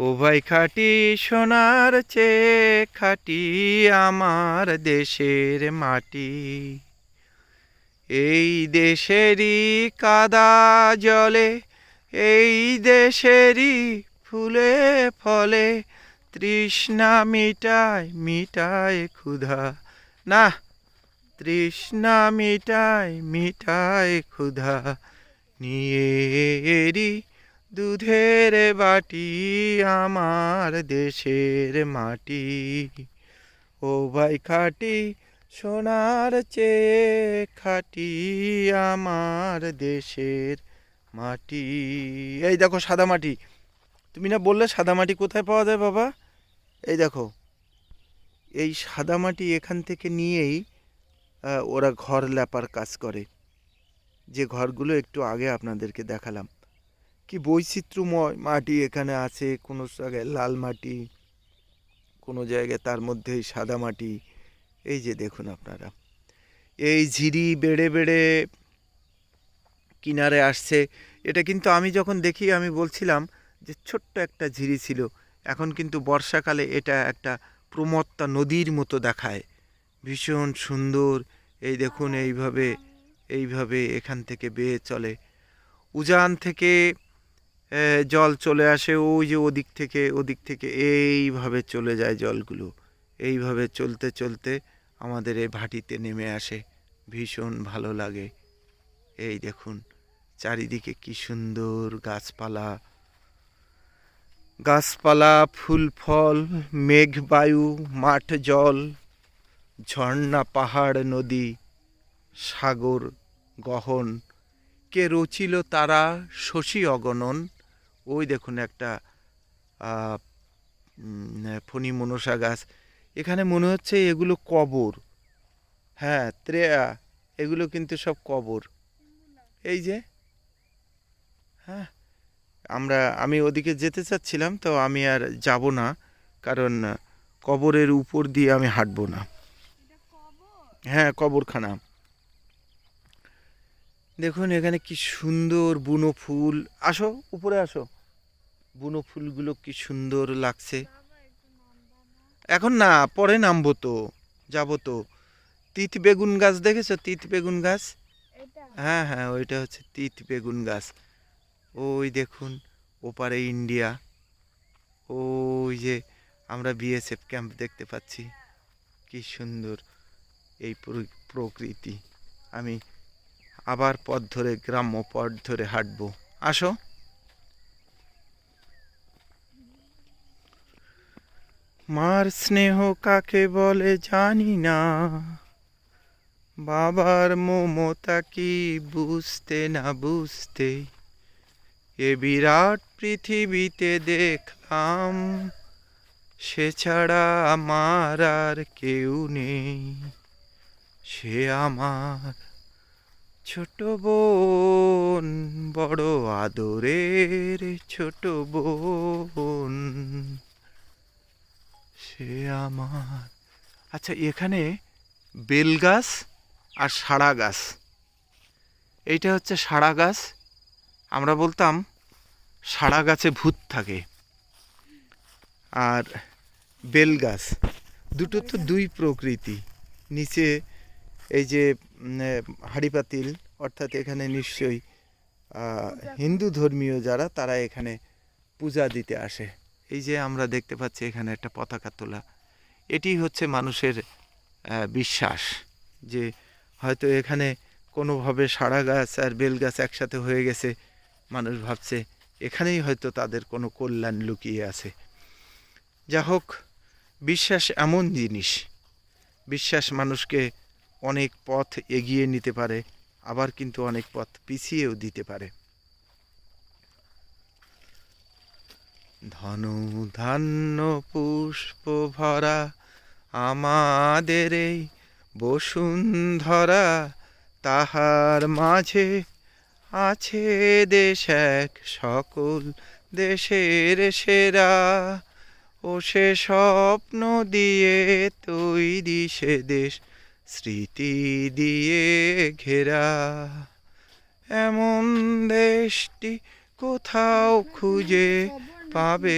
ও ভাই, খাটি সোনার চেয়ে খাটি আমার দেশের মাটি। এই দেশেরই কাদা জলে, এই দেশেরই ফুলে ফলে, তৃষ্ণা মিটায় মিটায় ক্ষুধা। না তৃষ্ণা মিটায় মিটায় ক্ষুধা। নিয়ে এরি দুধের বাটি আমার দেশের মাটি। ও ভাই খাটি, সোনার চেয়ে খাটি আমার দেশের মাটি। এই দেখো সাদা মাটি। তুমি না বললে সাদা মাটি কোথায় পাওয়া যায় বাবা? এই দেখো, এই সাদা মাটি এখান থেকে নিয়েই ওরা ঘর লেপার কাজ করে। যে ঘরগুলো একটু আগে আপনাদেরকে দেখালাম। কি বৈচিত্র্যময় মাটি এখানে আছে? কোনো জায়গায় লাল মাটি, কোনো জায়গায় তার মধ্যেই সাদা মাটি। এই যে দেখুন আপনারা। এই ঝিরি বেড়ে বেড়ে কিনারে আসছে। এটা কিন্তু আমি যখন দেখি, আমি বলছিলাম যে ছোট্ট একটা ঝিরি ছিল। এখন কিন্তু বর্ষাকালে এটা একটা প্রমত্তা নদীর মতো দেখায়। ভীষণ সুন্দর। এই দেখুন, এইভাবে এইভাবে এখান থেকে বেয়ে চলে। উজান থেকে জল চলে আসে, ওই যে ওদিক থেকে ওদিক থেকে, এইভাবে চলে যায় জলগুলো। এইভাবে চলতে চলতে আমাদের এই ভাটিতে নেমে আসে। ভীষণ ভালো লাগে। এই দেখুন, চারিদিকে কি সুন্দর গাছপালা। গাছপালা, ফুল, ফল, মেঘ, বায়ু, মাঠ, জল, ঝর্ণা, পাহাড়, নদী, সাগর, গহন। কে রচিল তারা শশী অগণন। ওই দেখুন একটা ফণি মনসা গাছ। এখানে মনে হচ্ছে এগুলো কবর। হ্যাঁ ত্রেয়া এগুলো কিন্তু সব কবর। এই যে হ্যাঁ আমরা, আমি ওদিকে যেতে চাচ্ছিলাম, তো আমি আর যাব না, কারণ কবরের উপর দিয়ে আমি হাঁটবো না। হ্যাঁ কবরখানা। দেখুন এখানে কি সুন্দর বুনো ফুল। আসো, উপরে আসো। বুনো ফুলগুলো কি সুন্দর লাগছে। এখন না পরে নামবো তো যাব তো। তিত বেগুন গাছ দেখেছ? তিত বেগুন গাছ? হ্যাঁ হ্যাঁ ওইটা হচ্ছে তিত বেগুন গাছ। ওই দেখুন ওপারে ইন্ডিয়া। ওই যে আমরা বিএসএফ ক্যাম্প দেখতে পাচ্ছি। কি সুন্দর এই প্রকৃতি। আমি আবার পথ ধরে গ্রাম্য পথ ধরে হাঁটবো। আসো। মার স্নেহ কাকে বলে জানি না। বাবার মমতা কি বুঝতে না বুঝতে এ বিরাট পৃথিবীতে দেখলাম, সে ছাড়া আমার আর কেউ নেই। সে আমার ছোট বোন, বড় আদরের ছোট বোন। সে আমার। আচ্ছা এখানে বেল গাছ আর সাড়া গাছ। এইটা হচ্ছে সাড়া গাছ। আমরা বলতাম সাড়া গাছে ভূত থাকে। আর বেল গাছ দুটো তো দুই প্রকৃতি। নিচে এই যে উম, এ, হাঁড়ি পাতিল অর্থাৎ এখানে নিশ্চয়ই হিন্দু ধর্মীয় যারা তারা এখানে পূজা দিতে আসে। এই যে আমরা দেখতে পাচ্ছি এখানে একটা পতাকা তোলা, এটি হচ্ছে মানুষের বিশ্বাস যে হয়তো এখানে কোনোভাবে সারা গাছ আর বেল গাছ একসাথে হয়ে গেছে। মানুষ ভাবছে এখানেই হয়তো তাদের কোনো কল্যাণ লুকিয়ে আছে। যা হোক, বিশ্বাস এমন জিনিস, বিশ্বাস মানুষকে অনেক পথ এগিয়ে নিতে পারে, আবার কিন্তু অনেক পথ পিছিয়েও দিতে পারে। ধনু ধান্য পুষ্প ভরা আমাদের এই বসুন্ধরা, তাহার মাঝে আছে দেশ এক সকল দেশের সেরা। ও সে স্বপ্ন দিয়ে তৈরি সে দেশ, স্মৃতি দিয়ে ঘেরা। এমন দেশটি কোথাও খুঁজে পাবে